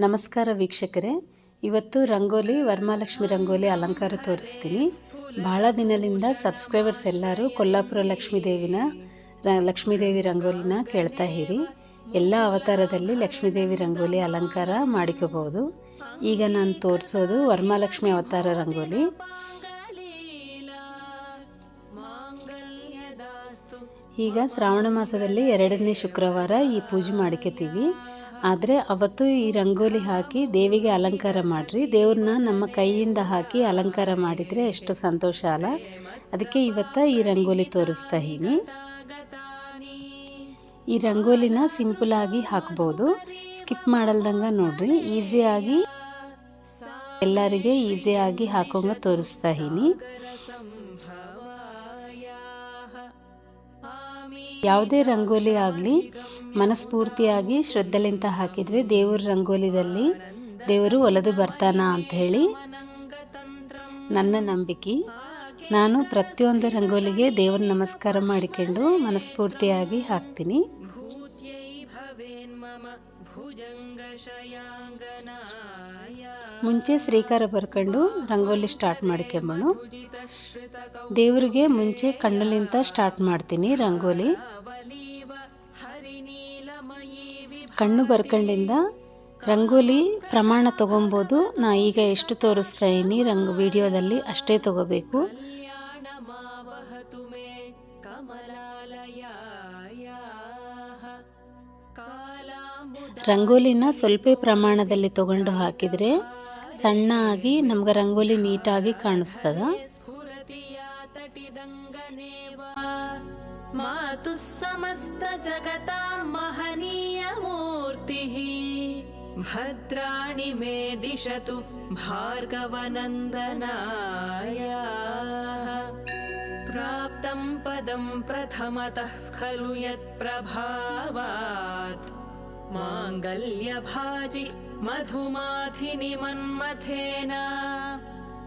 ನಮಸ್ಕಾರ ವೀಕ್ಷಕರೇ. ಇವತ್ತು ರಂಗೋಲಿ, ವರ್ಮಾಲಕ್ಷ್ಮಿ ರಂಗೋಲಿ ಅಲಂಕಾರ ತೋರಿಸ್ತೀನಿ. ಭಾಳ ದಿನದಿಂದ ಸಬ್ಸ್ಕ್ರೈಬರ್ಸ್ ಎಲ್ಲರೂ ಕೊಲ್ಲಾಪುರ ಲಕ್ಷ್ಮೀ ದೇವಿನ, ರ ಲಕ್ಷ್ಮೀದೇವಿ ರಂಗೋಲಿನ ಕೇಳ್ತಾ ಇರಿ. ಎಲ್ಲ ಅವತಾರದಲ್ಲಿ ಲಕ್ಷ್ಮೀದೇವಿ ರಂಗೋಲಿ ಅಲಂಕಾರ ಮಾಡಿಕೋಬಹುದು. ಈಗ ನಾನು ತೋರಿಸೋದು ವರ್ಮಾಲಕ್ಷ್ಮಿ ಅವತಾರ ರಂಗೋಲಿ. ಈಗ ಶ್ರಾವಣ ಮಾಸದಲ್ಲಿ ಎರಡನೇ ಶುಕ್ರವಾರ ಈ ಪೂಜೆ ಮಾಡ್ಕೋತೀವಿ. ಆದರೆ ಅವತ್ತು ಈ ರಂಗೋಲಿ ಹಾಕಿ ದೇವಿಗೆ ಅಲಂಕಾರ ಮಾಡಿರಿ. ದೇವ್ರನ್ನ ನಮ್ಮ ಕೈಯಿಂದ ಹಾಕಿ ಅಲಂಕಾರ ಮಾಡಿದರೆ ಎಷ್ಟು ಸಂತೋಷ ಅಲ್ಲ. ಅದಕ್ಕೆ ಇವತ್ತು ಈ ರಂಗೋಲಿ ತೋರಿಸ್ತಾ ಇದ್ದೀನಿ. ಈ ರಂಗೋಲಿನ ಸಿಂಪಲಾಗಿ ಹಾಕ್ಬೋದು. ಸ್ಕಿಪ್ ಮಾಡಲ್ದಂಗೆ ನೋಡ್ರಿ. ಈಸಿಯಾಗಿ ಎಲ್ಲರಿಗೆ ಈಸಿಯಾಗಿ ಹಾಕೋಂಗ ತೋರಿಸ್ತಾ ಇದ್ದೀನಿ. ಯಾವುದೇ ರಂಗೋಲಿ ಆಗಲಿ ಮನಸ್ಫೂರ್ತಿಯಾಗಿ ಶ್ರದ್ಧಲಿಂತ ಹಾಕಿದರೆ ದೇವ್ರ ರಂಗೋಲಿದಲ್ಲಿ ದೇವರು ಒಲದು ಬರ್ತಾನ ಅಂತ ಹೇಳಿ ನನ್ನ ನಂಬಿಕೆ. ನಾನು ಪ್ರತಿಯೊಂದು ರಂಗೋಲಿಗೆ ದೇವರ ನಮಸ್ಕಾರ ಮಾಡಿಕೊಂಡು ಮನಸ್ಫೂರ್ತಿಯಾಗಿ ಹಾಕ್ತೀನಿ. ಮುಂಚೆ ಶ್ರೀಕಾರ ಬರ್ಕೊಂಡು ರಂಗೋಲಿ ಸ್ಟಾರ್ಟ್ ಮಾಡ್ಕೊಂಬಳು. ದೇವರಿಗೆ ಮುಂಚೆ ಕಣ್ಣಲ್ಲಿಂತ ಸ್ಟಾರ್ಟ್ ಮಾಡ್ತೀನಿ ರಂಗೋಲಿ. ಕಣ್ಣು ಬರ್ಕೊಂಡಿಂದ ರಂಗೋಲಿ ಪ್ರಮಾಣ ತಗೊಬೋದು. ನಾ ಈಗ ಎಷ್ಟು ತೋರಿಸ್ತಾ ಇದ್ದೀನಿ ರಂಗ್ ವಿಡಿಯೋದಲ್ಲಿ ಅಷ್ಟೇ ತಗೋಬೇಕು. ರಂಗೋಲಿನ ಸ್ವಲ್ಪ ಪ್ರಮಾಣದಲ್ಲಿ ತಗೊಂಡು ಹಾಕಿದರೆ ಸಣ್ಣ ಆಗಿ ನಮ್ಗೆ ರಂಗೋಲಿ ನೀಟಾಗಿ ಕಾಣಿಸ್ತದ. ಮಾತು ಸಮಸ್ತ ಜಗತ ಮಹನೀಯ ಮೂರ್ತಿ ಭದ್ರಾಣಿ ಮೇ ದಿಶತು ಭಾರ್ಗವನಂದನಾಯ ಪ್ರಾಪ್ತಂ ಪದಂ ಪ್ರಥಮತಃ ಖಲು ಯತ್ ಪ್ರಭಾವಾತ್ ಮಾಂಗಲ್ಯಭಾಜಿ मधुमाथिनि मन्मथेन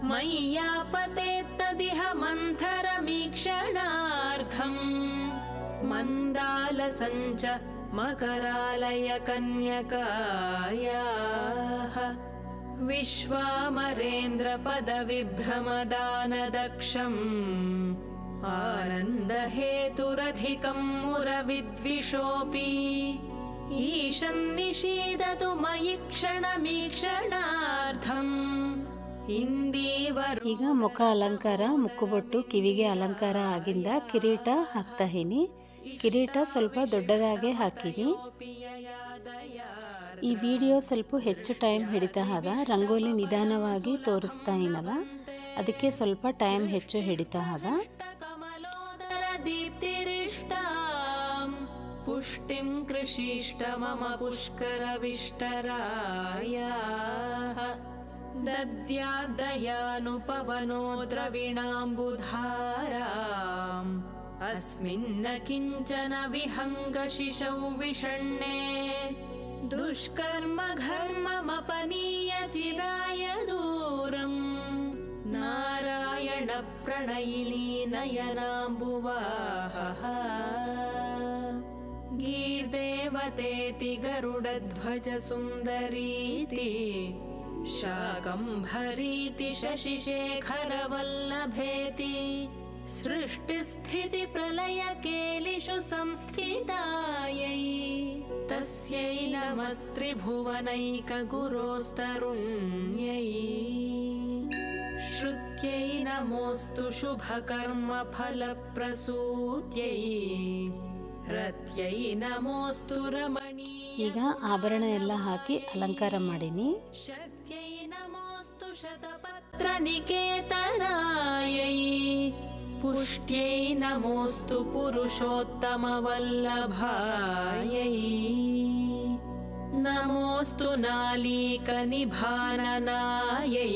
मय्यापतेत्तदिह मन्थरमीक्षणार्थम्। मन्दालसञ्च मकरालय कन्यकायाः विश्वामरेन्द्रपदविभ्रमदानदक्षम्। आनन्दहेतुरधिकं मुरविद्विषोऽपि। ಈಶನ್ನಿಷೀದತು ಮಯಿ ಕ್ಷಣಮೀಕ್ಷಣಾರ್ಥಂ ಇಂದೀವರು ಈಗ ಮುಖ ಅಲಂಕಾರ ಮುಕ್ಕುಬೊಟ್ಟು ಕಿವಿಗೆ ಅಲಂಕಾರ ಆಗಿಂದ ಕಿರೀಟ ಹಾಕ್ತಾ ಇದೀನಿ ಕಿರೀಟ ಸ್ವಲ್ಪ ದೊಡ್ಡದಾಗೆ ಹಾಕಿನಿ. ಈ ವಿಡಿಯೋ ಸ್ವಲ್ಪ ಹೆಚ್ಚು ಟೈಮ್ ಹಿಡಿತಾ ಅದ ರಂಗೋಲಿ ನಿಧಾನವಾಗಿ ತೋರಿಸ್ತಾ ಏನಲ್ಲ ಅದಕ್ಕೆ ಸ್ವಲ್ಪ ಟೈಮ್ ಹೆಚ್ಚು ಹಿಡಿತಾ ದೀಪ್ತಿರಿಷ್ಟಾಂ पुष्टिं कृषिष्ट मम पुष्करविष्टराय दद्यादयानुपवनो द्रविणाम्बुधाराम् अस्मिन्न किञ्चन विहङ्गशिशौ विषण्णे दुष्कर्म घर्ममपनीय चिराय दूरम् नारायण प्रणयिली नयनाम्बुवाहः पतेति गरुडध्वजसुन्दरीति शाकम्भरीति शशिशेखरवल्लभेति सृष्टिस्थितिप्रलयकेलिषु संस्थितायै तस्यै नमस्त्रिभुवनैकगुरोस्तरुण्यै श्रुत्यै नमोऽस्तु शुभकर्मफलप्रसूत्यै। ಈಗ ಆಭರಣ ಎಲ್ಲ ಹಾಕಿ ಅಲಂಕಾರ ಮಾಡೀನಿ ಶಕ್ತ್ಯೈ ನಮೋಸ್ತು ಶತಪತ್ರ ನಿಕೇತನಾಯೈ ಪುಷ್ಟ್ಯೈ ನಮೋಸ್ತು ಪುರುಷೋತ್ತಮ ವಲ್ಲಭಾಯೈ ನಮೋಸ್ತು ನಾಲೀಕ ನಿಭಾನನಾಯೈ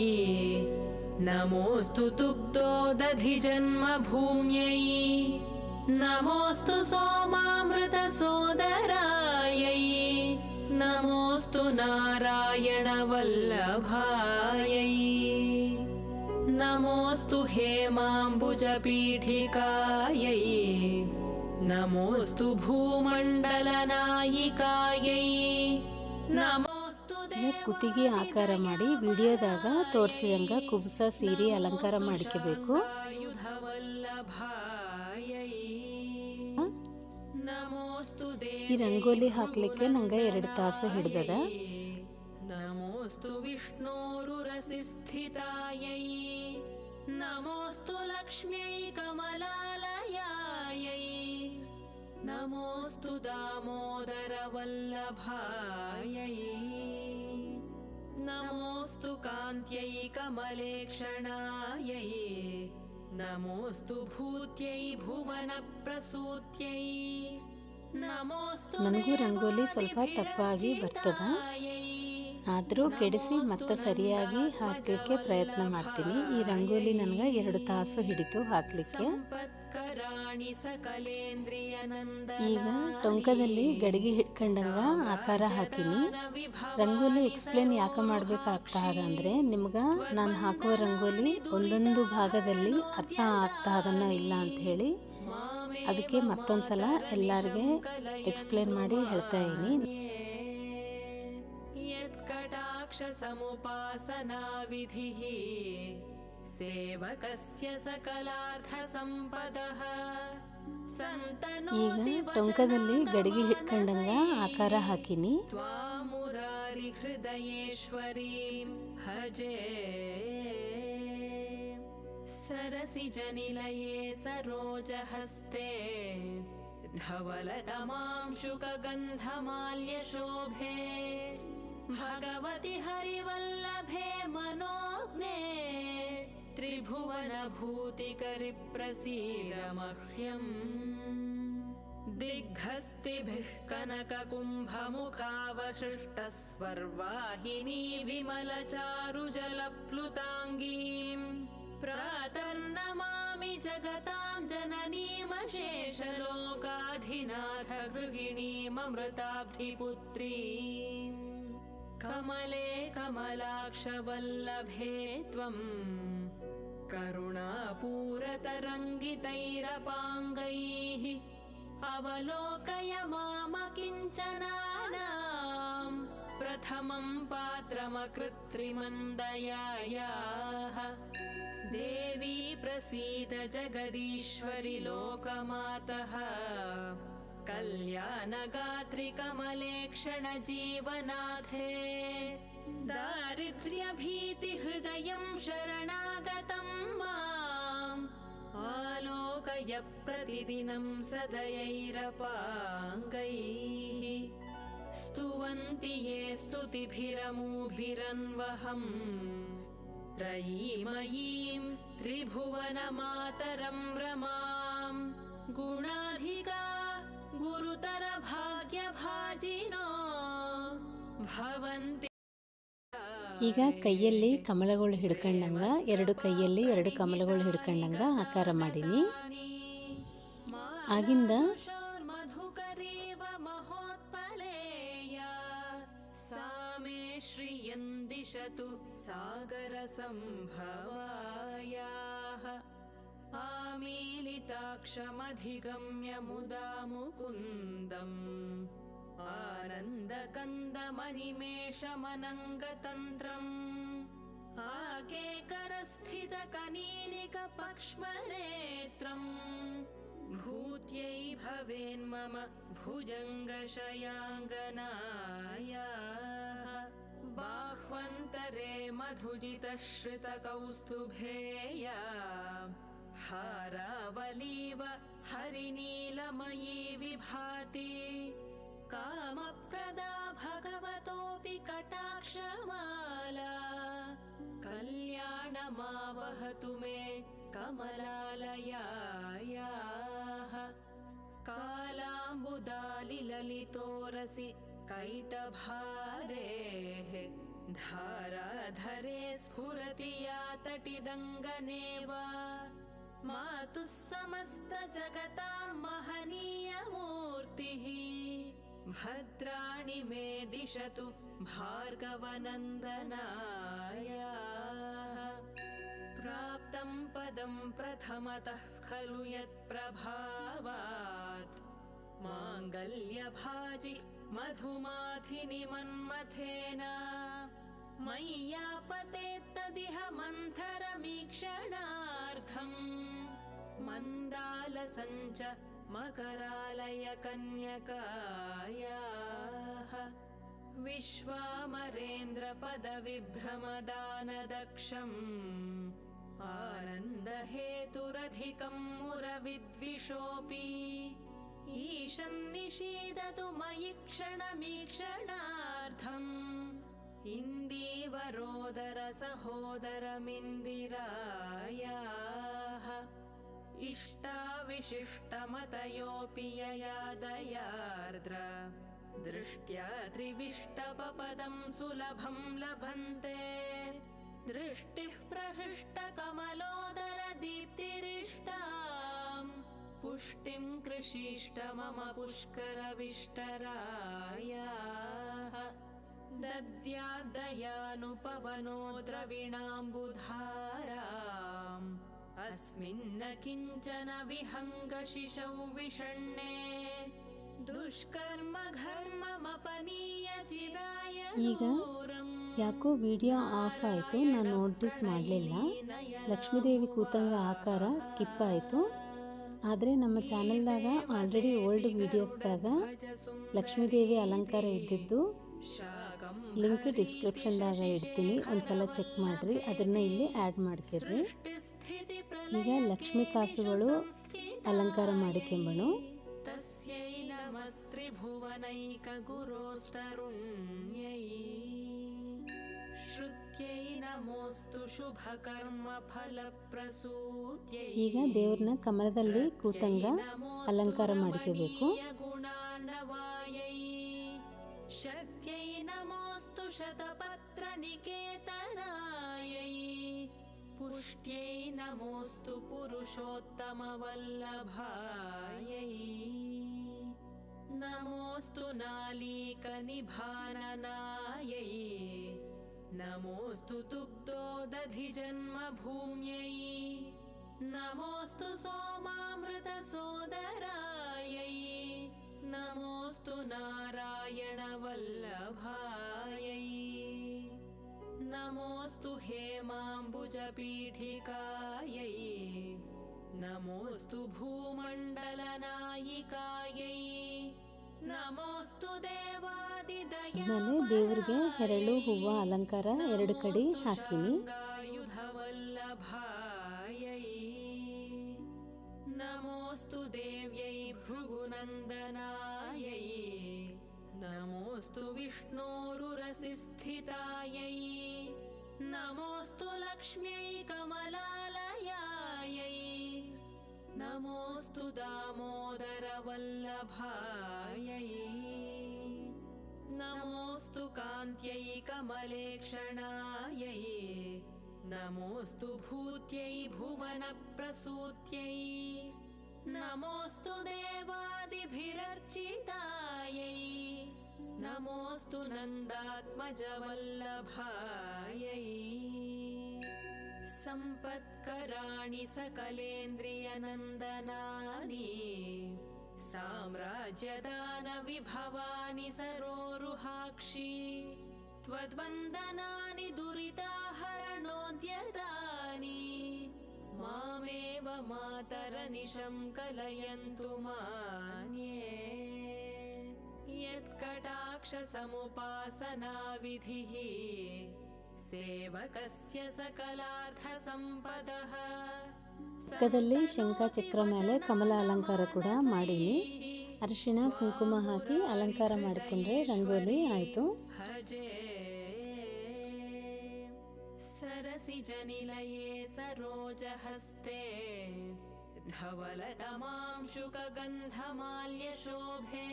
ನಮೋಸ್ತು ತುಗ್ಧೋದಧಿ ಜನ್ಮ ಭೂಮ್ಯೈ नमोऽस्तु सोमामृतसोदरायै नमोऽस्तु नारायणवल्लभायै नमोऽस्तु हेमाम्बुजपीठिकायै नमोऽस्तु भूमण्डलनायिकायै नमोऽस्तु ಈಗ ಕುತ್ತಿಗೆ ಆಕಾರ ಮಾಡಿ ವಿಡಿಯೋದಾಗ ತೋರಿಸಿದಂಗ ಕುಬ್ಸ ಸೀರೆ ಅಲಂಕಾರ ಮಾಡಿಕೋಬೇಕು ಈ ರಂಗೋಲಿ ಹಾಕ್ಲಿಕ್ಕೆ ನಂಗೆ ಎರಡು ತಾಸು ಹಿಡ್ದದ. ನಮೋಸ್ತು ವಿಷ್ಣೋರು ರಸಿಸ್ಥಿತಾಯೈ. ನಮೋಸ್ತು ಲಕ್ಷ್ಮ್ಯೈ ಕಮಲಾಲಯೈ ನಮೋಸ್ತು ದಾಮೋದರ ವಲ್ಲಭಾಯೈ. ನಮೋಸ್ತು ಕಾಂತ್ಯೈ ಕಮಲೇಕ್ಷಣಾಯೈ. ನಮೋಸ್ತು ಭೂತ್ಯೈ ಭುವನ ಪ್ರಸೂತ್ಯೈ ನನಗೂ ರಂಗೋಲಿ ಸ್ವಲ್ಪ ತಪ್ಪಾಗಿ ಬರ್ತದ. ಆದರೂ ಕೆಡಿಸಿ ಮತ್ತೆ ಸರಿಯಾಗಿ ಹಾಕಲಿಕ್ಕೆ ಪ್ರಯತ್ನ ಮಾಡ್ತೀನಿ. ಈ ರಂಗೋಲಿ ನನಗೆ ಎರಡು ತಾಸು ಹಿಡಿತು ಹಾಕಲಿಕ್ಕೆ. ಈಗ ಟೊಂಕದಲ್ಲಿ ಗಡಿಗೆ ಹಿಡ್ಕೊಂಡಂಗ ಆಕಾರ ಹಾಕಿನಿ. ರಂಗೋಲಿ ಎಕ್ಸ್ಪ್ಲೇನ್ ಯಾಕೆ ಮಾಡಬೇಕಾಗ್ತಾ ಅದ ಅಂದರೆ ನಿಮ್ಗೆ ನಾನು ಹಾಕುವ ರಂಗೋಲಿ ಒಂದೊಂದು ಭಾಗದಲ್ಲಿ ಅರ್ಥ ಆಗ್ತಾ ಅದನ್ನೋ ಇಲ್ಲ ಅಂತ ಹೇಳಿ ಅದಕ್ಕೆ ಮತ್ತೊಂದ್ಸಲ ಎಲ್ಲರಿಗೆ ಎಕ್ಸ್ಪ್ಲೇನ್ ಮಾಡಿ ಹೇಳ್ತಾ ಇದ್ದೀನಿ यत्कटाक्षसमुपासनाविधिः सेवकस्य सकलार्थसम्पदः ಈಗ सन्तनोति ಟೊಂಕದಲ್ಲಿ ಗಡಿಗೆ ಹಿಡ್ಕೊಂಡಂಗ ಆಕಾರ ಹಾಕಿನಿ त्वामुरारिहृदयेश्वरीं भजे सरसिजनिलये सरोजहस्ते। धवलतमांशुकगन्धमाल्यशोभे। भगवति हरिवल्लभे मनोज्ञे। त्रिभुवनभूतिकरिप्रसीद मह्यम् दिग्हस्तिभिः कनककुम्भमुखावसृष्टस्वर्वाहिनी विमलचारुजलप्लुताङ्गीम्। प्रातर्नमामि जगतां जननीमशेषलोकाधिनाथ गृहिणीममृताब्धिपुत्रीम् कमले कमलाक्षवल्लभे त्वम् करुणापूरतरङ्गितैरपाङ्गैः अवलोकय मामकिञ्चनानाम् प्रथमं पात्रमकृत्रिमन्दयायाः। देवी प्रसीद जगदीश्वरि लोकमातः कल्याणगात्रिकमलेक्षणजीवनाथे। दारिद्र्यभीतिहृदयं शरणागतं माम्। आलोकय प्रतिदिनं सदयैरपाङ्गैः। स्तुवन्ति ये स्तुतिभिरमूभिरन्वहम् त्रयीमयीं त्रिभुवनमातरं रमाम् गुणाधिका गुरुतरभाग्यभाजिनो भवन्ति ಈಗ ಕೈಯಲ್ಲಿ ಕಮಲಗಳು ಹಿಡ್ಕೊಂಡಂಗ ಎರಡು ಕೈಯಲ್ಲಿ ಎರಡು ಕಮಲಗಳು ಹಿಡ್ಕೊಂಡಂಗ ಆಕಾರ ಮಾಡೀನಿ ಆಗಿಂದ मधुकरीव महोत्पलेया सा मे श्रियन्दिशतु सागरसम्भवायाः। आमीलिताक्षमधिगम्य मुदा मुकुन्दम् आनन्दकन्दमनिमेषमनङ्गतन्त्रम्। आकेकरस्थितकनीनिकपक्ष्मनेत्रम् भूत्यै भवेन्मम भुजङ्गशयाङ्गनायाः। बाह्वन्तरे मधुजितश्रितकौस्तुभेया हारावलीव हरिनीलमयी विभाति। कामप्रदा भगवतोऽपि कटाक्षमाला। कल्याणमावहतु मे कमलालयायाः। कालाम्बुदालिललितोरसि कैटभारेः धाराधरे स्फुरति या तटिदङ्गनेव मातुः समस्तजगतां महनीयमूर्तिः भद्राणि मे दिशतु भार्गवनन्दनायाः। प्राप्तं पदं प्रथमतः खलु यत्प्रभावात् माङ्गल्यभाजि मधुमाथिनि मन्मथेन। मय्यापतेत्तदिह मन्थरमीक्षणार्थम्। मन्दालसञ्च मकरालयकन्यकायाः। विश्वामरेन्द्रपदविभ्रमदानदक्षम्। आनन्दहेतुरधिकं मुरविद्विषोऽपि। ईशन्निषीदतु मयि क्षणमीक्षणार्थम्। इन्दीवरोदरसहोदरमिन्दिरायाः इष्टाविशिष्टमतयोऽपि यया दयार्द्र। दृष्ट्या त्रिविष्टपपदं सुलभं लभन्ते। दृष्टिः प्रहृष्टकमलोदरदीप्तिरिष्टाम् पुष्टिं कृषीष्ट मम पुष्करविष्टरायाः दद्यादयानुपवनो द्रविणाम्बुधाराम् अस्मिन्न किञ्चन विहङ्गशिशौ विषण्णे दुष्कर्म घर्ममपनीय चिराय ಈಗ ಯಾಕೋ ವಿಡಿಯೋ ಆಫ್ ಆಯಿತು ನಾನು ನೋಟಿಸ್ ಮಾಡಲಿಲ್ಲ ಲಕ್ಷ್ಮೀದೇವಿ ಕೂತಂಗ ಆಕಾರ ಸ್ಕಿಪ್ ಆಯಿತು ಆದರೆ ನಮ್ಮ ಚಾನಲ್ದಾಗ ಆಲ್ರೆಡಿ ಓಲ್ಡ್ ವೀಡಿಯೋಸ್ದಾಗ ಲಕ್ಷ್ಮೀದೇವಿ ಅಲಂಕಾರ ಇದ್ದಿದ್ದು. ಲಿಂಕ್ ಡಿಸ್ಕ್ರಿಪ್ಷನ್ದಾಗ ಇಡ್ತೀನಿ. ಒಂದ್ಸಲ ಚೆಕ್ ಮಾಡಿರಿ. ಅದನ್ನ ಇಲ್ಲಿ ಆ್ಯಡ್ ಮಾಡ್ಕಿರ್ರಿ ಈಗ ಲಕ್ಷ್ಮೀ ಕಾಸುಗಳು ಅಲಂಕಾರ ಮಾಡಿಕೆಂಬನು ಈಗ ದೇವ್ರನ್ನ ಕಮಲದಲ್ಲಿ ಕೂತಂಗ ಅಲಂಕಾರ ಮಾಡ್ಕೋಬೇಕು ಶಕ್ತೈ ನಮೋಸ್ತು ಶತಪತ್ರ ನಿಕೇತನಾಯೈ ಪುಷ್ಟ್ಯೈ ನಮೋಸ್ತು ಪುರುಷೋತ್ತಮ ವಲ್ಲಭಾಯೈ ನಮೋಸ್ತು ನಾಲೀಕ ನಿಭಾನನಾಯೈ नमोऽस्तु दुग्धोदधिजन्मभूम्यै नमोऽस्तु सोमामृतसोदरायै नमोऽस्तु नारायणवल्लभायै नमोऽस्तु हेमाम्बुजपीठिकायै नमोऽस्तु भूमण्डलनायिकायै नमोऽस्तु देवादिदया ನಾನು ದೇವ್ರಿಗೆ ಎರಡು ಹೂವು, ಅಲಂಕಾರ ಎರಡು ಕಡೆ ಹಾಕೀನಿ. ನಮೋಸ್ತು ದೇವ್ಯೈ ಭೃಗುನಂದನಾಯೈ. ನಮೋಸ್ತು ವಿಷ್ಣೋರುರಸಿಸ್ಥಿತಾಯೈ ನಮೋಸ್ತು ಲಕ್ಷ್ಮ್ಯೈ ಕಮಲಾಲಯಾಯೈ. ನಮೋಸ್ತು ದಾಮೋದರ ವಲ್ಲಭಾಯೈ. नमोऽस्तु कान्त्यै कमलेक्षणायै नमोऽस्तु भूत्यै भुवनप्रसूत्यै। नमोऽस्तु देवादिभिरर्चितायै। नमोऽस्तु नन्दात्मजवल्लभायै। सम्पत्कराणि सकलेन्द्रियनन्दनानि साम्राज्यदानविभवानि सरोरुहाक्षि त्वद्वन्दनानि दुरिताहरणोद्यतानि मामेव मातरनिशं कलयन्तु मान्ये। यत्कटाक्षसमुपासनाविधिः सेवकस्य सकलार्थसम्पदः ಮಸ್ಕದಲ್ಲಿ ಶಂಖ ಚಕ್ರ ಮೇಲೆ ಕಮಲ ಅಲಂಕಾರ ಕೂಡ ಮಾಡೀನಿ. ಅರಿಶಿಣ, ಕುಂಕುಮ ಹಾಕಿ ಅಲಂಕಾರ ಮಾಡ್ಕೊಂಡ್ರೆ ರಂಗೋಲಿ ಆಯಿತು. ಸರಸಿಜನಿಲಯೇ ಸರೋಜ ಹಸ್ತೆ. ಗಂಧಮಾಲ್ಯ ಶೋಭೆ.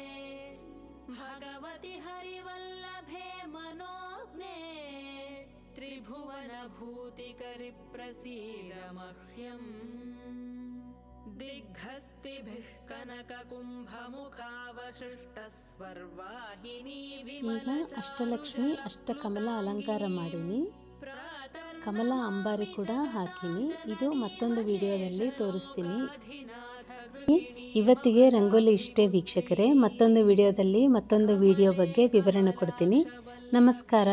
ಭಗವತಿ ಹರಿವಲ್ಲಭೆ ಮನೋಜ್ಞೇ. त्रिभुवनभूतिकरिप्रसीद मह्यम् दिग्हस्तिभिः कनककुम्भमुखावशिष्टस्वर्वाहिनी ಈಗ ಅಷ್ಟಲಕ್ಷ್ಮಿ ಅಷ್ಟ ಕಮಲ ಅಲಂಕಾರ ಮಾಡೀನಿ ಕಮಲ ಅಂಬಾರಿ ಕೂಡ ಹಾಕಿನಿ ಇದು ಮತ್ತೊಂದು ವಿಡಿಯೋದಲ್ಲಿ ತೋರಿಸ್ತೀನಿ ಇವತ್ತಿಗೆ ರಂಗೋಲಿ ಇಷ್ಟೇ ವೀಕ್ಷಕರೇ ಮತ್ತೊಂದು ವಿಡಿಯೋದಲ್ಲಿ ಮತ್ತೊಂದು ವಿಡಿಯೋ ಬಗ್ಗೆ ವಿವರಣೆ ಕೊಡ್ತೀನಿ ನಮಸ್ಕಾರ